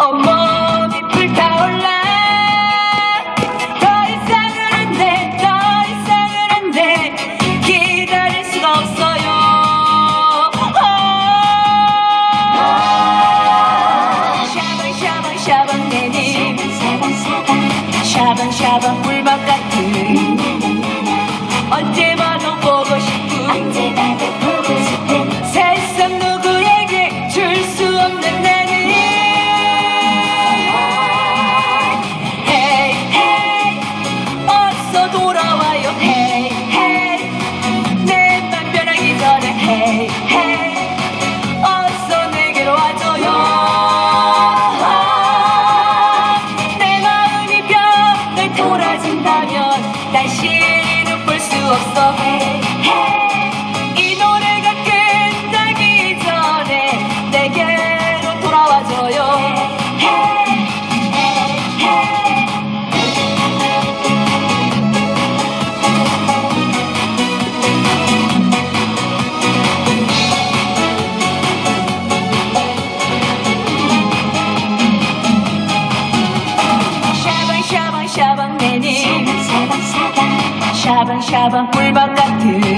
Above. 없어. 이 노래가 끝나기 전에 내게로 돌아와줘요. 샤방샤방샤방맨이 사방사방 샤방샤방 꿀밤 같은